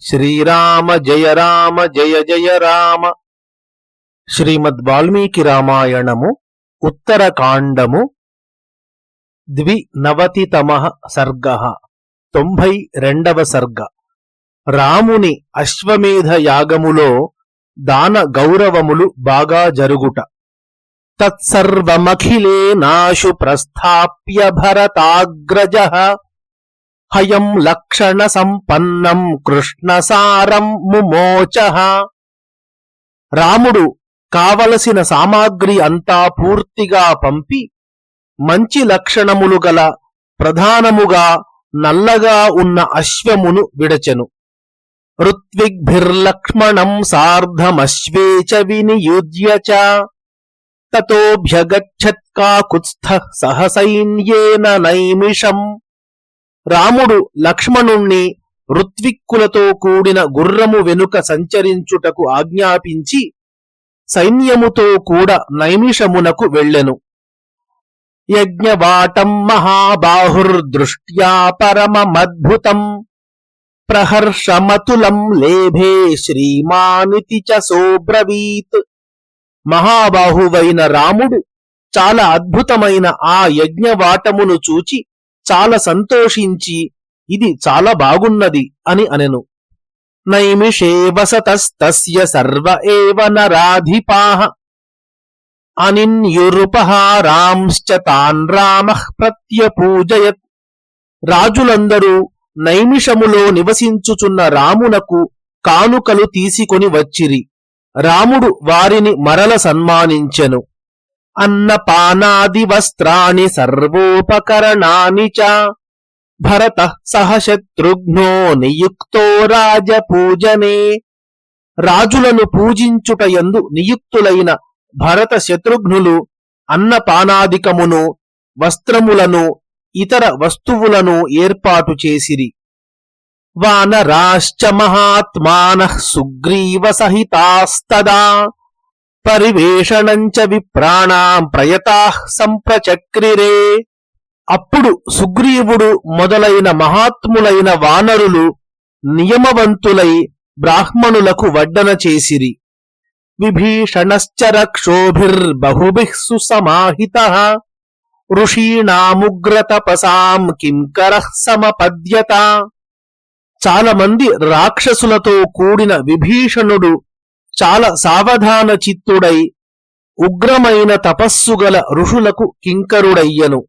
శ్రీరామ జయ రామ జయ జయ రామ. శ్రీమద్ వాల్మీకి రామాయణము ఉత్తరకాండము ద్వినవతితమ సర్గ తొంభై రెండవ సర్గ. రాముని అశ్వమేధ యాగములో దాన గౌరవములు బాగా జరుగుట. తత్సర్వమఖిలేనాశు ప్రస్థాప్య భరతాగ్రజ. హయం లక్షణ సంపన్నం కృష్ణసారం ముమోచ. రాముడు కావలసిన సామాగ్రి అంతా పూర్తిగా పంపి మంచి లక్షణములు గల ప్రధానముగా నల్లగా ఉన్న అశ్వమును విడచెను. ఋత్విగ్భిర్లక్ష్మణం సార్ధమశ్వే చ వినియుజ్య చ తతోభ్యగచ్చత్కాకుత్స్థ సహసైన్యేన నైమిషం రాముడు లక్ష్మణుణ్ణి ఋత్విక్కులతో కూడిన గుర్రము వెనుక సంచరించుటకు ఆజ్ఞాపించి సైన్యముతో కూడా నైమిషమునకు వెళ్ళెను. యజ్ఞవాటం మహాబాహుర్దృష్ట్యా పరమమద్భుతం ప్రహర్షమతులం లేభే శ్రీమానితి చ సోబ్రవీత్. మహాబాహువైన రాముడు చాలా అద్భుతమైన ఆ యజ్ఞవాటమును చూచి చాలా సంతోషించి ఇది చాలా బాగున్నది అని అనెను. నైమిషే వసతస్తస్య సర్వ ఏవ నరాధిపాః. అనిన్యురుపహారాంశ్చ తాన్ రామ ప్రత్యపూజయత్. రాజులందరూ నైమిషములో నివసించుచున్న రామునకు కానుకలు తీసుకొని వచ్చిరి. రాముడు వారిని మరల సన్మానించెను. అన్నపానాది వస్త్రాణి సర్వోపకరణాని చ. భరత సహ శత్రుఘ్నో నియుక్తో రాజపూజనే. రాజులను పూజించుటయందు నియుక్తులైన భరత శత్రుఘ్నులు అన్నపానాదికమును వస్త్రములను ఇతర వస్తువులను ఏర్పాటు చేసిరి. వానరాశ్చ మహాత్మాన సుగ్రీవ సహితాస్తదా. పరివేషణంచ విప్రాణాం ప్రయతా సంప్రచక్రిరే. అప్పుడు సుగ్రీవుడు మొదలైన మహాత్ములైన వానరులు నియమవంతులై బ్రాహ్మణులకు వడ్డన చేసిరి. విభీషణశ్చ రక్షోభిర్బహుభిః సుసమాహిత. ఋషీణాముగ్రతపసాం కింకరః సమపద్యత. చాలామంది రాక్షసులతో కూడిన విభీషణుడు చాలా సావధాన చిత్తుడై ఉగ్రమైన తపస్సుగల ఋషులకు కింకరుడయ్యను.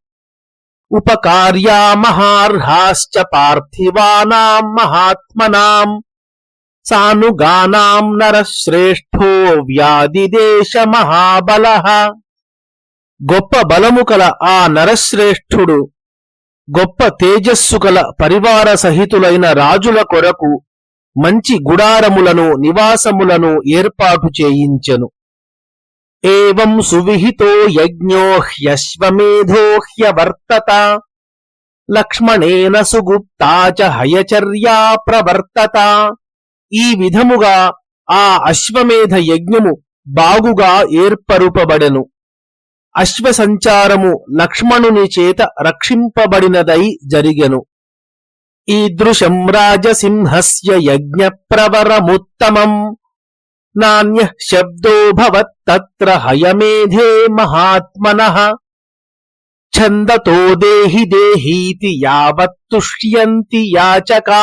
ఉపకార్యామహార్హాశ్చ పార్థివానాం మహాత్మనాం సానుగానాం నరశ్రేష్ఠో వ్యాధిదేశ మహాబల. గొప్ప బలము కల ఆ నరశ్రేష్ఠుడు గొప్ప తేజస్సు కల పరివార సహితులైన రాజుల కొరకు మంచి గుడారములను నివాసములను ఏర్పాటు చేయించెను. ఏం సువిహితో యజ్ఞో హ్యశ్వమేధో హ్యవర్తత. లక్ష్మణేన సుగుప్తాచ హయచర్యా ప్రవర్తత. ఈ విధముగా ఆ అశ్వమేధ యజ్ఞము బాగుగా ఏర్పరుపబడెను. అశ్వసంచారము లక్ష్మణుని చేత రక్షింపబడినదై జరిగెను. ఈదృశం రాజసింహస్య యజ్ఞ ప్రవరముత్తమం నాణ్య శబ్దో భవత్తత్ర హయమేధే మహాత్మన ఛందతో దేహి దేహీతి యావత్తుష్యంతి యాచకా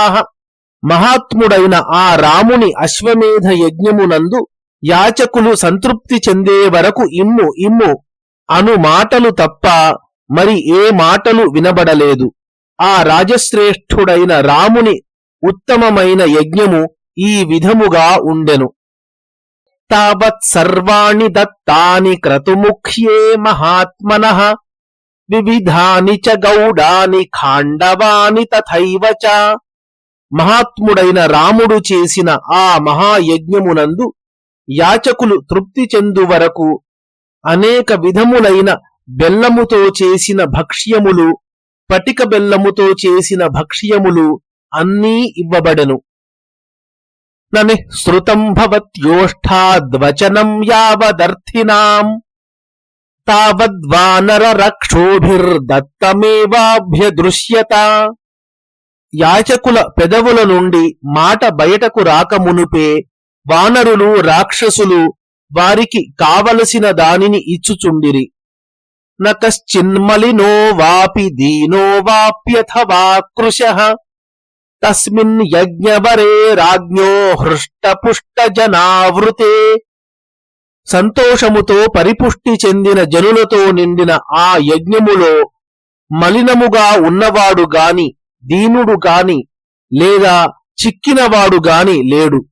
మహాత్ముడైన ఆ రాముని అశ్వమేధ యజ్ఞమునందు యాచకులు సంతృప్తి చెందే వరకు ఇమ్ము ఇమ్ము అను మాటలు తప్ప మరి ఏ మాటలు వినబడలేదు ఆ రాజశ్రేష్ఠుడైన రాముని ఉత్తమమైన యజ్ఞము ఈ విధముగా ఉండెను. తావత్ సర్వాణి దత్తాని క్రతుముఖ్యే మహాత్మన వివిధాని చ గౌడాని ఖాండవాని తథైవ చ. మహాత్ముడైన రాముడు చేసిన ఆ మహాయజ్ఞమునందు యాచకులు తృప్తి చెందు వరకు అనేక విధములైన బెల్లముతో చేసిన భక్ష్యములు పటిక బెల్లముతో చేసిన భక్ష్యములు అన్నీ ఇవ్వబడెను. నని శృతం భవత్యోష్ఠాద్వచనం యావదర్థినాం. తావద్వానర రక్షోభిర్దత్తమేవాభ్యదృశ్యత యాచకుల పెదవుల నుండి మాట బయటకు రాకమునుపే వానరులు రాక్షసులు వారికి కావలసిన దానిని ఇచ్చుచుండిరి. నకశ్చిన్మలినో వాపి దీనో వాప్యథవా కృశ. తస్మిన్ యజ్ఞవరే రాజ్ఞో హృష్టపుష్ట జనావృతే సంతోషముతో పరిపుష్టి చెందిన జనులతో నిండిన ఆ యజ్ఞములో మలినముగా ఉన్నవాడు గాని దీనుడు గాని లేదా చిక్కినవాడు గాని లేడు.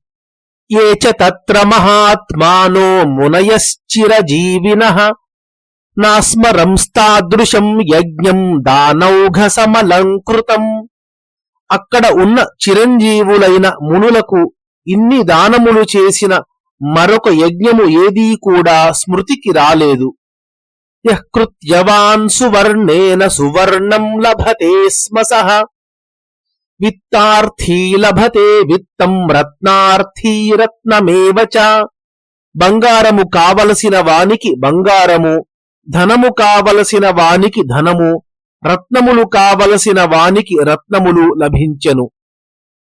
ఏ చ తత్ర మహాత్మానో మునయశ్చిరజీవిన. నాస్మరంస్తాదృశం యజ్ఞం దానౌఘ సమలంకృతం. అక్కడ ఉన్న చిరంజీవులైన మునులకు ఇన్ని దానములు చేసిన మరొక యజ్ఞము ఏదీ కూడా స్మృతికి రాలేదు. యకృత్యవాన్ సువర్ణేన సువర్ణం లభతే స్మ సహ విత్తార్థీ లభతే విత్తం రత్నార్థీ రత్నమేవ బంగారము కావలసిన వానికి బంగారము ధనము కావలసిన వానికి ధనము రత్నములు కావలసిన వానికి రత్నములు లభించెను.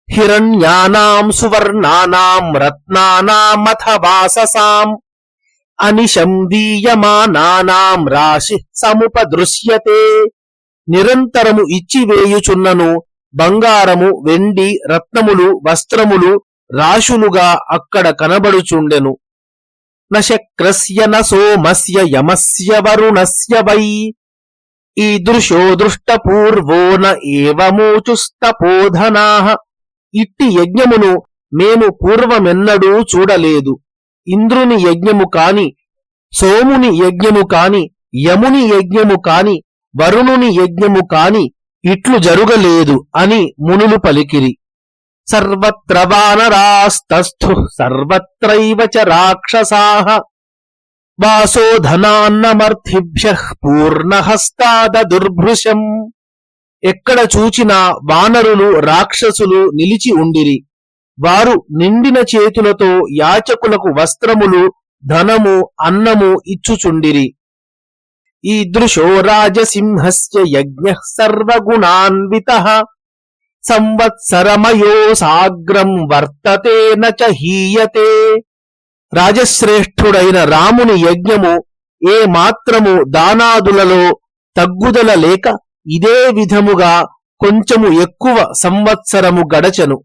హిరణ్యానాం సువర్ణానాం రత్నానామథ వాససాం అనిశం దీయమానానాం రాశి సముపదృశ్యతే. నిరంతరము ఇచ్చివేయుచున్నను బంగారము వెండి రత్నములు వస్త్రములు రాశులుగా అక్కడ కనబడుచుండెను. నశక్రస్య న సోమస్య యమస్య వరుణస్య వై. ఈదృశో దృష్టపూర్వో న ఇట్టి యజ్ఞమును మేము పూర్వమెన్నడూ చూడలేదు. ఇంద్రుని యజ్ఞము కాని సోముని యజ్ఞము కాని యముని యజ్ఞము కాని వరుణుని యజ్ఞము కాని ఇట్లు జరుగలేదు అని మునులు పలికిరి. సర్వత్ర వానరాస్తస్థు సర్వత్రైవ చ రాక్షసాః. వాసోధనాన్నమర్థిభ్య పూర్ణహస్తాద దుర్భృశం ఎక్కడ చూచినా వానరులు రాక్షసులు నిలిచి ఉండిరి. వారు నిండిన చేతులతో యాచకులకు వస్త్రములు ధనము అన్నము ఇచ్చుచుండిరి. ఈదృశో రాజసింహస్య యజ్ఞ సర్వగుణాన్విత. సంవత్సరమయో సాగ్రం వర్తతే నచ హీయతే. రాజశ్రేష్ఠుడైన రాముని యజ్ఞము ఏ మాత్రము దానాదులలో తగ్గుదల లేక ఇదే విధముగా కొంచెము ఎక్కువ సంవత్సరము గడచను.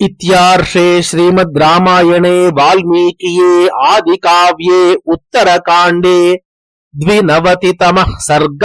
ఇత్యార్షే శ్రీమద్ రామాయణే వాల్మీకియే ఆది కావ్యే ఉత్తరకాండే. ద్వినవతితమ సర్గ.